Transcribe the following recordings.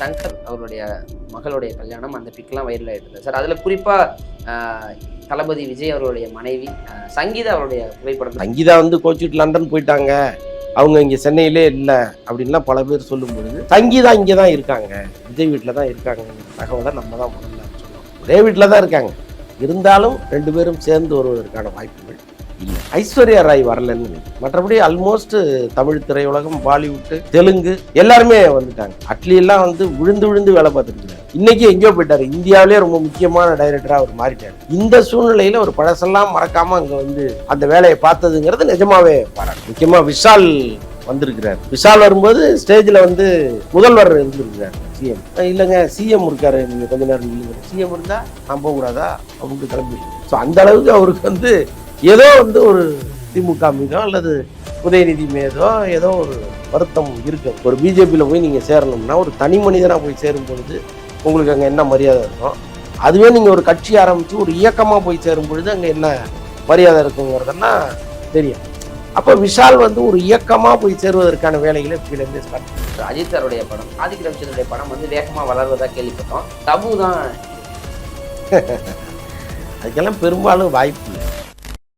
சங்கர் அவருடைய மகளுடைய கல்யாணம் அந்த பிக்லாம் வைரல் ஆகிட்டு சார் அதில் குறிப்பாக தளபதி விஜய் அவருடைய மனைவி சங்கீதா அவருடைய புகைப்படம் சங்கீதா வந்து கோச்சிட்டு லண்டன் போயிட்டாங்க. அவங்க இங்கே சென்னையிலே இல்லை அப்படின்லாம் பல பேர் சொல்லும் பொழுது சங்கீதா இங்கே தான் இருக்காங்க. விஜய் வீட்டில் தான் இருக்காங்க. தகவலை நம்ம தான் முதல்ல சொன்னோம் ஒரே வீட்டில் தான் இருக்காங்க. இருந்தாலும் ரெண்டு பேரும் சேர்ந்து வருவதற்கான வாய்ப்புகள் இல்லை. ஐஸ்வர்யா ராய் வரலன்னு மற்றபடி ஆல்மோஸ்ட் தமிழ் திரையுலகம் பாலிவுட்டு தெலுங்கு எல்லாருமே வந்துட்டாங்க. அட்லி எல்லாம் வந்து விழுந்து விழுந்து வேலை பார்த்துருக்காரு இன்னைக்கு எங்கேயோ போயிட்டாரு. இந்தியாவிலே ரொம்ப முக்கியமான டைரக்டரா அவர் மாறிட்டார். இந்த சூழ்நிலையில ஒரு பழசெல்லாம் மறக்காம அங்க வந்து அந்த வேலையை பார்த்ததுங்கிறது நிஜமாவே பாராட்டு. முக்கியமா விஷால் வந்திருக்கிறார். விஷால் வரும்போது ஸ்டேஜில் வந்து முதல்வர் இருந்திருக்கிறார். சிஎம். இல்லைங்க சிஎம் இருக்காரு. நீங்கள் கொஞ்ச நேரம் இல்லைங்க சிஎம் இருந்தால் நான் போகக்கூடாதா? அப்படின்னு கிளம்பி. ஸோ அந்த அளவுக்கு அவருக்கு வந்து ஏதோ வந்து ஒரு திமுக மீதோ அல்லது உதயநிதி மீதோ ஏதோ ஒரு வருத்தம் இருக்கு. ஒரு பிஜேபியில் போய் நீங்கள் சேரணும்னா ஒரு தனி மனிதனாக போய் சேரும் பொழுது உங்களுக்கு அங்கே என்ன மரியாதை இருக்கும்? அதுவே நீங்கள் ஒரு கட்சி ஆரம்பித்து ஒரு இயக்கமாக போய் சேரும் பொழுது அங்கே என்ன மரியாதை இருக்குங்கிறதெல்லாம் தெரியும். அப்போ விஷால் வந்து ஒரு இயக்கமாக போய் சேருவதற்கான வேலைகளை கீழே ஸ்டார்ட் அஜித் சாருடைய படம் ஆதிக் ரவிச்சந்திரனுடைய படம் வந்து வேகமாக வளர்வதா கேள்விப்பட்டோம். தபு தான். அதுக்கெல்லாம் பெரும்பாலும் வாய்ப்பு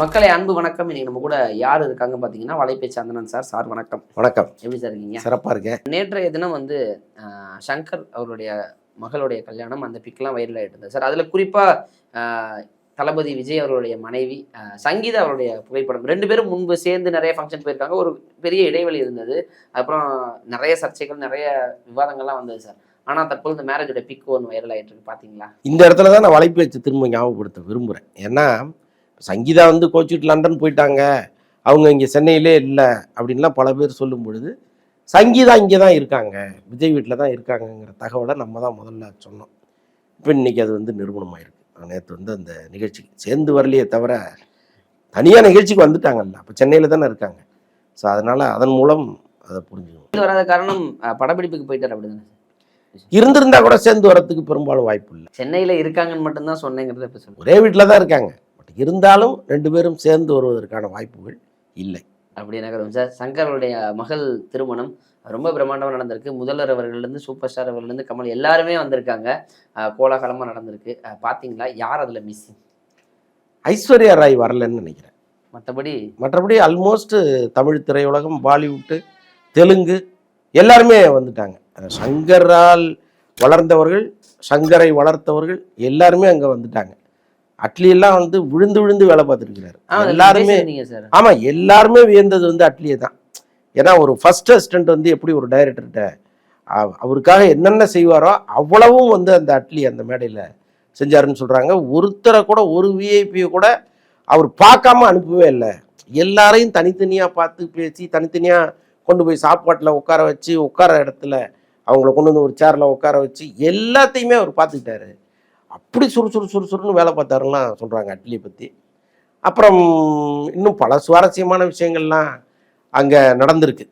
மக்களை அன்பு வணக்கம். இன்னைக்கு நம்ம கூட யார் இருக்காங்க பார்த்தீங்கன்னா வலைப்பே சந்தனன் சார். சார் வணக்கம். வணக்கம். எப்படி சார் இருக்கீங்க? சிறப்பாக இருக்கேன். நேற்றைய தினம் வந்து சங்கர் அவருடைய மகளுடைய கல்யாணம் அந்த பிக்லாம் வைரல் ஆயிட்டு இருந்தது. சார் அதில் குறிப்பாக தளபதி விஜய் அவருடைய மனைவி சங்கீதா அவருடைய புகைப்படம். ரெண்டு பேரும் முன்பு சேர்ந்து நிறைய ஃபங்க்ஷன் போயிருக்காங்க. ஒரு பெரிய இடைவெளி இருந்தது. அப்புறம் நிறைய சர்ச்சைகள் நிறைய விவாதங்கள்லாம் வந்தது சார். ஆனால் தற்போது இந்த மேரேஜோட பிக் ஒன்று வைரல் ஆயிட்டு இருக்கு. பார்த்தீங்களா இந்த இடத்துல தான் நான் வலைப்பு வச்சு திரும்ப ஞாபகப்படுத்த விரும்புகிறேன் ஏன்னா சங்கீதா வந்து கோச்சிட்டு லண்டன் போயிட்டாங்க. அவங்க இங்கே சென்னையிலே இல்லை அப்படின்லாம் பல பேர் சொல்லும் பொழுது சங்கீதா இங்கே தான் இருக்காங்க. விஜய் வீட்டில் தான் இருக்காங்கங்கிற தகவலை நம்ம தான் முதல்ல சொன்னோம். இப்போ இன்னைக்கு அது வந்து நிரூபணமாயிருக்கு நான் நேற்று வந்து அந்த நிகழ்ச்சிக்கு சேர்ந்து வரலையே தவிர தனியாக நிகழ்ச்சிக்கு வந்துட்டாங்கல்ல. அப்போ சென்னையில் தானே இருக்காங்க. ஸோ அதனால் அதன் மூலம் அதை புரிஞ்சுக்கணும். வராத காரணம் படப்பிடிப்புக்கு போயிட்டார் அப்படிதானே இருந்திருந்தா கூட சேர்ந்து வரத்துக்கு பெரும்பாலும் வாய்ப்பு இல்லை. சென்னையில் இருக்காங்கன்னு மட்டும்தான் சொன்னேங்கிறத ஒரே வீட்டில் தான் இருக்காங்க. இருந்தாலும் ரெண்டு பேரும் சேர்ந்து வருவதற்கான வாய்ப்புகள் இல்லை. அப்படி நகரும் சார்? சங்கருடைய மகள் திருமணம் ரொம்ப பிரம்மாண்டமாக நடந்திருக்கு. முதல்வர் அவர்கள்லேருந்து சூப்பர் ஸ்டார் அவர்கள்லேருந்து கமல் எல்லாருமே வந்திருக்காங்க. கோலாகலமாக நடந்திருக்கு. பார்த்தீங்களா யார் அதில் மிஸ்ஸிங் ஐஸ்வர்யா ராய் வரலன்னு நினைக்கிறேன். மற்றபடி மற்றபடி ஆல்மோஸ்ட் தமிழ் திரையுலகம் பாலிவுட்டு தெலுங்கு எல்லாருமே வந்துட்டாங்க. சங்கரால் வளர்ந்தவர்கள் சங்கரை வளர்த்தவர்கள் எல்லாருமே அங்கே வந்துட்டாங்க. அட்லி எல்லாம் வந்து விழுந்து விழுந்து வேலை பார்த்துருக்கிறாரு. எல்லாருமே ஆமா எல்லாருமே வியந்தது வந்து அட்லியை தான். ஏன்னா ஒரு ஃபர்ஸ்ட் அசிஸ்டன்ட் வந்து எப்படி ஒரு டைரக்டர்கிட்ட அவருக்காக என்னென்ன செய்வாரோ அவ்வளவும் வந்து அந்த அட்லி அந்த மேடையில் செஞ்சாருன்னு சொல்றாங்க. ஒருத்தரை கூட ஒரு விஐபியை கூட அவர் பார்க்காம அனுப்பவே இல்லை. எல்லாரையும் தனித்தனியாக பார்த்து பேசி தனித்தனியாக கொண்டு போய் சாப்பாட்டில் உட்கார வச்சு உட்கார இடத்துல அவங்கள கொண்டு வந்து ஒரு சேரில் உட்கார வச்சு எல்லாத்தையுமே அவர் பார்த்துக்கிட்டாரு. அப்படி சுறு சுறு சுறு சுறுன்னு வேலை பார்த்தாருலாம் சொல்கிறாங்க அட்லியை பற்றி அப்புறம் இன்னும் பல சுவாரஸ்யமான விஷயங்கள்லாம் அங்கே நடந்திருக்கு.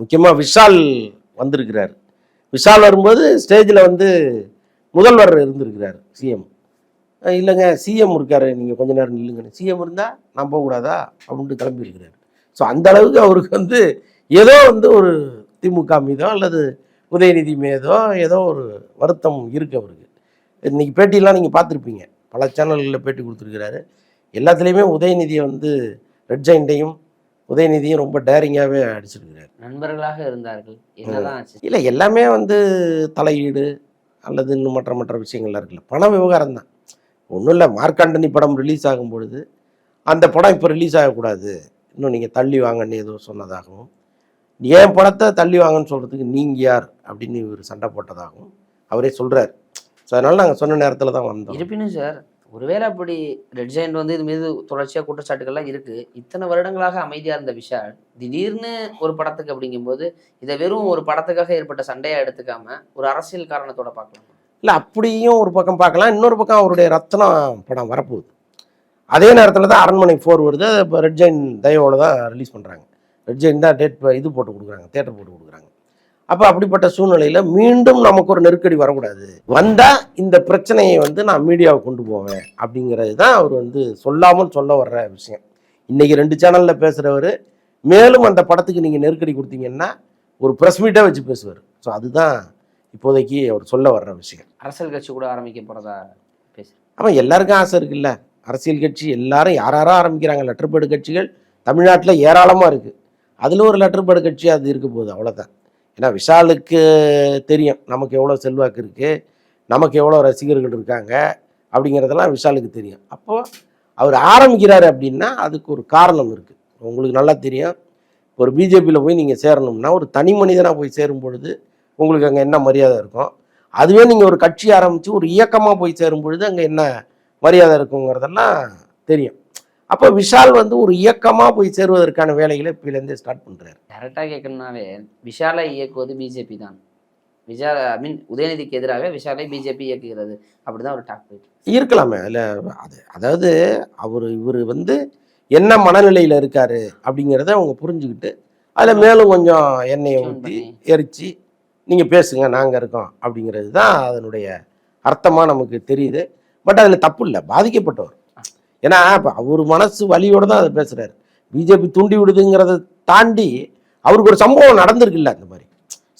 முக்கியமாக விஷால் வந்திருக்கிறார். விஷால் வரும்போது ஸ்டேஜில் வந்து முதல்வர் இருந்திருக்கிறார் சிஎம் இல்லைங்க சிஎம் இருக்கார் நீங்கள் கொஞ்ச நேரம் நில்லுங்கன்னு. சிஎம் இருந்தால் நான் போகக்கூடாதா அப்படின்ட்டு கிளம்பியிருக்கிறார். ஸோ அந்த அளவுக்கு அவருக்கு வந்து ஏதோ வந்து ஒரு திமுக மீதோ அல்லது உதயநிதி மீதோ ஏதோ ஒரு வருத்தம் இருக்கு அவருக்கு. இன்னைக்கு பேட்டியெல்லாம் நீங்கள் பார்த்துருப்பீங்க. பல சேனல்களில் பேட்டி கொடுத்துருக்கிறாரு. எல்லாத்துலேயுமே உதயநிதியை வந்து ரெட் ஜெயிண்டையும் உதயநிதியும் ரொம்ப டேரிங்காகவே அடிச்சிருக்கிறாரு. நண்பர்களாக இருந்தார்கள். என்னதான் இல்லை எல்லாமே வந்து தலையீடு அல்லது இன்னும் மற்ற மற்ற விஷயங்கள்லாம் இருக்குல்ல. பண விவகாரம் தான். ஒன்றும் இல்லை மார்க்காண்டனி படம் ரிலீஸ் ஆகும் பொழுது அந்த படம் இப்போ ரிலீஸ் ஆகக்கூடாது. இன்னும் நீங்கள் தள்ளி வாங்கன்னு ஏதோ சொன்னதாகவும் என் படத்தை தள்ளி வாங்கன்னு சொல்கிறதுக்கு நீங்கள் யார்? அப்படின்னு இவர் சண்டை போட்டதாகவும் அவரே சொல்கிறார் ஸோ அதனால் நாங்கள் சொன்ன நேரத்தில் தான் வந்தோம். இருப்பினும் சார் ஒருவேளை அப்படி ரெட் ஜெயண்ட் வந்து இது மீது தொடர்ச்சியாக குற்றச்சாட்டுகள்லாம் இருக்கு. இத்தனை வருடங்களாக அமைதியா இருந்த விஷால் திடீர்னு ஒரு படத்துக்கு அப்படிங்கும்போது இதை வெறும் ஒரு படத்துக்காக ஏற்பட்ட சண்டையா எடுத்துக்காம ஒரு அரசியல் காரணத்தோட பார்க்கலாம். இல்லை அப்படியும் ஒரு பக்கம் பார்க்கலாம். இன்னொரு பக்கம் அவருடைய ரத்னம் படம் வரப்போகுது. அதே நேரத்தில் தான் அரண்மனை ஃபோர் வருது. அது இப்போ ரெட் ஜெயின் தயவோட தான் ரிலீஸ் பண்ணுறாங்க ரெட் ஜெயின் தான் டேட் இது போட்டு கொடுக்குறாங்க தேட்டர் போட்டு கொடுக்குறாங்க. அப்போ அப்படிப்பட்ட சூழ்நிலையில் மீண்டும் நமக்கு ஒரு நெருக்கடி வரக்கூடாது. வந்தால் இந்த பிரச்சனையை வந்து நான் மீடியாவை கொண்டு போவேன் அப்படிங்கிறது தான் அவர் வந்து சொல்லாமல் சொல்ல வர்ற விஷயம். இன்றைக்கி ரெண்டு சேனலில் பேசுகிறவர் மேலும் அந்த படத்துக்கு நீங்கள் நெருக்கடி கொடுத்தீங்கன்னா ஒரு ப்ரெஸ் மீட்டே வச்சு பேசுவார். ஸோ அதுதான் இப்போதைக்கு அவர் சொல்ல வர்ற விஷயம். அரசியல் கட்சி கூட ஆரம்பிக்க போறதா பேசு. ஆமாம் எல்லாருக்கும் ஆசை இருக்குல்ல. அரசியல் கட்சி எல்லாரும் யார் யாரோ ஆரம்பிக்கிறாங்க. லெட்டர் பேடு கட்சிகள் தமிழ்நாட்டில் ஏராளமாக இருக்குது அதில் ஒரு லெட்டர் பேடு கட்சி அது இருக்க போகுது அவ்வளோதான் ஏன்னா விஷாலுக்கு தெரியும் நமக்கு எவ்வளோ செல்வாக்கு இருக்குது நமக்கு எவ்வளோ ரசிகர்கள் இருக்காங்க அப்படிங்கிறதெல்லாம் விஷாலுக்கு தெரியும். அப்போது அவர் ஆரம்பிக்கிறார் அப்படின்னா அதுக்கு ஒரு காரணம் இருக்குது உங்களுக்கு நல்லா தெரியும். ஒரு பிஜேபியில் போய் நீங்கள் சேரணும்னா ஒரு தனி மனிதனாக போய் சேரும் பொழுது உங்களுக்கு அங்கே என்ன மரியாதை இருக்கும் அதுவே நீங்கள் ஒரு கட்சி ஆரம்பித்து ஒரு இயக்கமாக போய் சேரும் பொழுது அங்கே என்ன மரியாதை இருக்குங்கிறதெல்லாம் தெரியும். அப்போ விஷால் வந்து ஒரு இயக்கமாக போய் சேருவதற்கான வேலைகளை இப்போலேருந்தே ஸ்டார்ட் பண்ணுறாரு டேரக்டாக கேட்கணும்னாவே விஷாலை இயக்குவது பிஜேபி தான். விஷால் ஐ மீன் உதயநிதிக்கு எதிராக விஷாலை பிஜேபி இயக்குகிறது. அப்படிதான் ஒரு டாக் போயிட்டு இருக்கு. இருக்கலாமே அதில் அது அதாவது அவர் இவர் வந்து என்ன மனநிலையில் இருக்காரு அப்படிங்கிறத அவங்க புரிஞ்சுக்கிட்டு அதில் மேலும் கொஞ்சம் எண்ணெயை ஊற்றி. எரித்து நீங்கள் பேசுங்க நாங்கள் இருக்கோம். அப்படிங்கிறது தான் அதனுடைய அர்த்தமாக நமக்கு தெரியுது. பட் அதில் தப்பு இல்லை பாதிக்கப்பட்டவர். ஏன்னா இப்போ அவர் மனசு வலியோடு தான் அதை பேசுகிறாரு பிஜேபி தூண்டி விடுதுங்கிறத தாண்டி அவருக்கு ஒரு சம்பவம் நடந்திருக்குல்ல அந்த மாதிரி.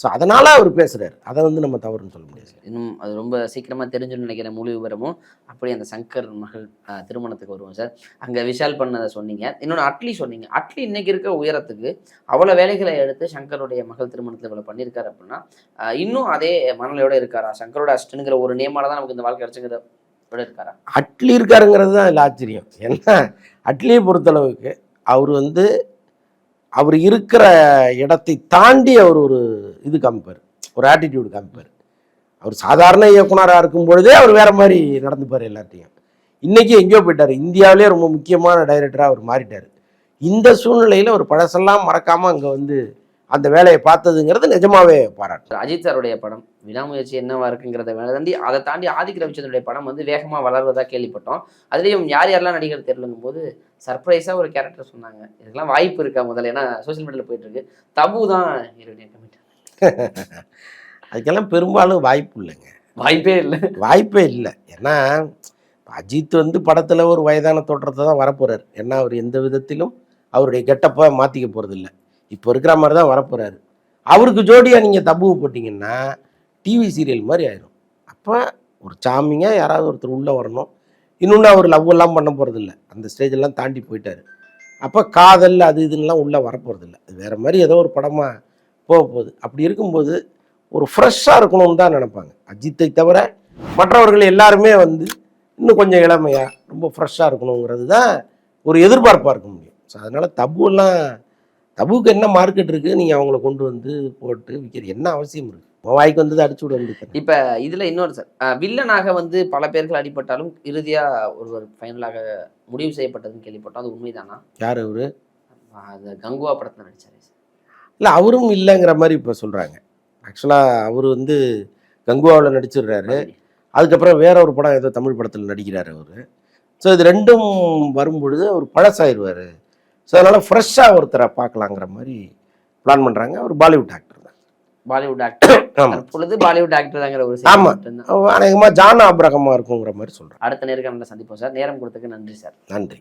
ஸோ அதனால் அவர் பேசுகிறார் அதை வந்து நம்ம தவறுன்னு சொல்ல முடியாது. இன்னும் அது ரொம்ப சீக்கிரமா தெரிஞ்சுன்னு நினைக்கிற முழு விவரமும் அப்படி அந்த சங்கர் மகள் அஹ், திருமணத்துக்கு வருவோம் சார். அங்க விஷால் பண்ணதை சொன்னீங்க. இன்னொன்று அட்லி சொன்னீங்க. அட்லி இன்னைக்கு இருக்க உயரத்துக்கு அவ்வளோ வேலைகளை எடுத்து சங்கருடைய மகள் திருமணத்தில் இவ்வளோ பண்ணியிருக்காரு அப்படின்னா இன்னும் அதே மனநிலையோடு இருக்காரா? சங்கரோட அஸ்ட்டுங்கிற ஒரு நேமால தான் நமக்கு இந்த வாழ்க்கை கிடைச்சுங்கிற அட்லி இருக்காருங்கிறது தான் இதில் ஆச்சரியம். ஏன்னா அட்லியை பொறுத்தளவுக்கு அவர் வந்து அவர் இருக்கிற இடத்தை தாண்டி அவர் ஒரு இது காமிப்பார். ஒரு ஆட்டிடியூடு காமிப்பார். அவர் சாதாரண இயக்குனராக இருக்கும் பொழுதே அவர் வேற மாதிரி நடந்துப்பார் எல்லாத்தையும். இன்றைக்கி எங்கேயோ போயிட்டார். இந்தியாவிலே ரொம்ப முக்கியமான டைரக்டராக அவர் மாறிட்டார். இந்த சூழ்நிலையில் ஒரு பழசெல்லாம் மறக்காமல் அங்கே வந்து அந்த வேலையை பார்த்ததுங்கிறது நிஜமாவே பாராட்டு. அஜித் சாருடைய படம் விடாமுயற்சி என்னவா இருக்குங்கிறத வேலை தாண்டி அதை தாண்டி ஆதிக் ரவிச்சந்திரனுடைய படம் வந்து வேகமாக வளர்வதா கேள்விப்பட்டோம். அதுலேயும் யார் யாரெல்லாம் நடிகர் தெரியலங்கும் போது சர்ப்ரைஸாக ஒரு கேரக்டர் சொன்னாங்க. இதுக்கெல்லாம் வாய்ப்பு இருக்கா முதல்ல? ஏன்னா சோஷியல் மீடியாவில் போயிட்டு இருக்கு தபு தான் அதுக்கெல்லாம் பெரும்பாலும் வாய்ப்பு இல்லைங்க. வாய்ப்பே இல்லை. வாய்ப்பே இல்லை. ஏன்னா அஜித் வந்து படத்தில் ஒரு வயதான தோற்றத்தை தான் வரப்போறாரு. ஏன்னா அவர் எந்த விதத்திலும் அவருடைய கெட்டப்பை மாற்றிக்க போகிறதில்ல இப்போ இருக்கிற மாதிரி தான் வரப்போகிறாரு அவருக்கு ஜோடியாக நீங்கள் தப்புவு போட்டிங்கன்னா டிவி சீரியல் மாதிரி ஆயிரும். அப்போ ஒரு சாமிங்காக யாராவது ஒருத்தர் உள்ளே வரணும். இன்னொன்று அவர் லவ் எல்லாம் பண்ண போகிறதில்ல அந்த ஸ்டேஜெல்லாம் தாண்டி போயிட்டார். அப்போ காதல் அது இதுன்னெலாம் உள்ளே வரப்போகிறதில்ல அது வேறு மாதிரி ஏதோ ஒரு படமாக போக போகுது. அப்படி இருக்கும்போது ஒரு ஃப்ரெஷ்ஷாக இருக்கணும்னு தான் நினப்பாங்க. அஜித்தை தவிர மற்றவர்கள் எல்லாருமே வந்து இன்னும் கொஞ்சம் இளமையாக ரொம்ப ஃப்ரெஷ்ஷாக இருக்கணுங்கிறது தான் ஒரு எதிர்பார்ப்பாக இருக்க முடியும். ஸோ அதனால் தபுலாம் தபுக்கு என்ன மார்க்கெட் இருக்குது நீங்கள் அவங்கள கொண்டு வந்து போட்டு விற்கிறது என்ன அவசியம் இருக்குது வாய்க்கு வந்தது அடிச்சு விட வேண்டியது இப்போ இதில் இன்னொரு சார் வில்லனாக வந்து பல பேர்கள் அடிபட்டாலும் இறுதியாக ஒருவர் ஃபைனலாக முடிவு செய்யப்பட்டதுன்னு கேள்விப்பட்டோம். அது உண்மைதானா? யார் அவரு? அது கங்குவா படத்தில் நடிச்சாரு சார். இல்லை அவரும் இல்லைங்கிற மாதிரி இப்போ சொல்கிறாங்க ஆக்சுவலாக அவர் வந்து கங்குவாவில் நடிச்சிடுறாரு. அதுக்கப்புறம் வேற ஒரு படம் ஏதோ தமிழ் படத்தில் நடிக்கிறார் அவர். ஸோ இது ரெண்டும் வரும்பொழுது அவர் பழசாயிருவார். ஸோ அதனால் ஃப்ரெஷ்ஷாக ஒருத்தரை பார்க்கலாங்கிற மாதிரி பிளான் பண்ணுறாங்க அவர் பாலிவுட் ஆக்டர் தான். பாலிவுட் ஆக்டர் ஆமாம் தற்பொழுது பாலிவுட் ஆக்டர் தாங்கிற ஒரு ஆமா. செய்தி மட்டும்தான் அநேகமாக ஜான் ஆபிரகமாக இருக்குங்கிற மாதிரி சொல்கிறேன் அடுத்த நேர்காணல சந்திப்போம் சார். நேரம் கொடுத்ததுக்கு நன்றி சார். நன்றி.